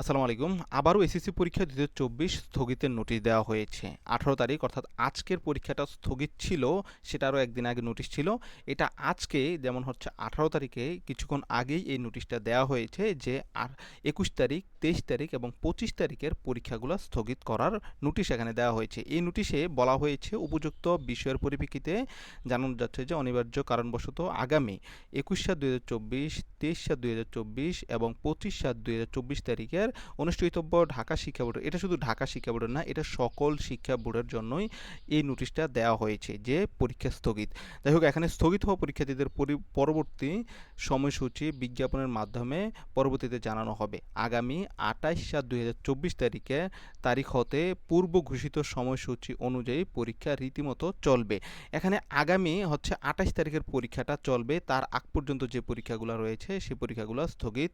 আসসালামু আলাইকুম। আবারও এসএসসি পরীক্ষা দুই চব্বিশ স্থগিতের নোটিশ দেওয়া হয়েছে। আঠারো তারিখ, অর্থাৎ আজকের পরীক্ষাটা স্থগিত ছিল সেটা আরও একদিন আগে নোটিশ ছিল। এটা আজকে, যেমন হচ্ছে আঠারো তারিখে, কিছুক্ষণ আগেই এই নোটিশটা দেওয়া হয়েছে যে, আর একুশ তারিখ, তেইশ তারিখ এবং পঁচিশ তারিখের পরীক্ষাগুলো স্থগিত করার নোটিশ এখানে দেওয়া হয়েছে। এই নোটিশে বলা হয়েছে, উপযুক্ত বিষয়ের পরিপ্রেক্ষিতে জানানো যাচ্ছে যে, অনিবার্য কারণবশত আগামী একুশ সাত দুই হাজার চব্বিশ, তেইশ সাত দুই হাজার চব্বিশ এবং পঁচিশ সাত দুই হাজার চব্বিশ তারিখের অনুষ্ঠিতব্য ঢাকা শিক্ষা বোর্ড। এটা শুধু ঢাকা শিক্ষা বোর্ডের না, এটা সকল শিক্ষা বোর্ডের জন্যই এই নোটিশটা দেওয়া হয়েছে যে পরীক্ষা স্থগিত। যাই হোক, এখানে স্থগিত হওয়া পরীক্ষার্থীদের পরি- পরবর্তী সময়সূচি বিজ্ঞাপনের মাধ্যমে পরবর্তীতে জানানো হবে। আগামী আঠাইশ সাত দুই তারিখে তারিখ হতে পূর্ব ঘোষিত সময়সূচি অনুযায়ী পরীক্ষা রীতিমতো চলবে। এখানে আগামী হচ্ছে আঠাইশ তারিখের পরীক্ষাটা চলবে। তার আগ পর্যন্ত যে পরীক্ষাগুলো রয়েছে সেই পরীক্ষাগুলো স্থগিত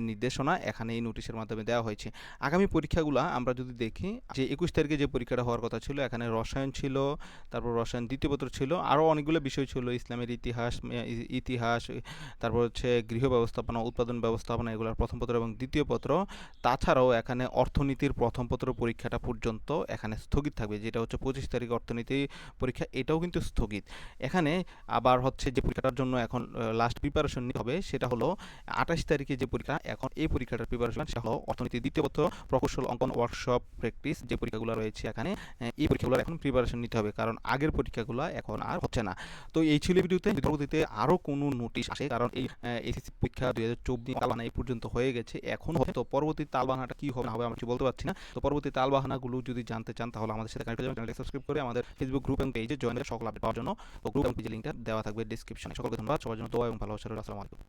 নির্দেশনা এখানে এই নোটিশের মাধ্যমে দেওয়া হয়েছে। আগামী পরীক্ষাগুলো আমরা যদি দেখি, যে একুশ তারিখে যে পরীক্ষাটা হওয়ার কথা ছিল, এখানে রসায়ন ছিল, তারপর রসায়ন দ্বিতীয় পত্র ছিল আরও অনেকগুলো বিষয় ছিল, ইসলামের ইতিহাস ইতিহাস, তারপর হচ্ছে গৃহ ব্যবস্থাপনা, উৎপাদন ব্যবস্থাপনা এগুলোর প্রথম পত্র এবং দ্বিতীয় পত্র। তাছাড়াও এখানে অর্থনীতির প্রথম পত্র পরীক্ষাটা পর্যন্ত এখানে স্থগিত থাকবে, যেটা হচ্ছে পঁচিশ তারিখ অর্থনীতি পরীক্ষা, এটাও কিন্তু স্থগিত। এখানে আবার হচ্ছে যে পরীক্ষাটার জন্য এখন লাস্ট প্রিপারেশন নিতে হবে, সেটা হলো আঠাশ তারিখে যে পরীক্ষা, এখন এই পরীক্ষাটার প্রিপারেশন সেটা হলো অর্থনীতি দ্বিতীয় পত্র, প্রকৌশল অঙ্কন ওয়ার্কশপ প্র্যাকটিস যে পরীক্ষাগুলো রয়েছে এখানে এই পরীক্ষাগুলোর এখন প্রিপারেশন নিতে হবে, কারণ আগের পরীক্ষাগুলো এখন আর হচ্ছে না। তো এই ছিল ভিডিওতে। পরবর্তীতে আরও কোনো নোটিশ আসে, কারণ এই এসএসসি পরীক্ষা দুই হাজার চব্বিশ তালবাহানা এই পর্যন্ত হয়ে গেছে, এখন হবে। তো পরবর্তী তালবাহানাটা কি হবে না হবে আমরা কিছু বলতে পারছি না। তো পরবর্তী তালবাহানাগুলো যদি জানতে চান, তাহলে আমাদের সাথে কানেক্ট চ্যানেলটি সাবস্ক্রাইব করে আমাদের ফেসবুক গ্রুপ এবং পেজে জয়েন সকল আপডেট পাওয়ার জন্য। তো গ্রুপ এবং পেজের লিঙ্কটা দেওয়া থাকবে ডিসক্রিপশনে সকলকে ধন্যবাদ। সবার জন্য দোয়া এবং ভালোবাসা আসসালামু আলাইকুম।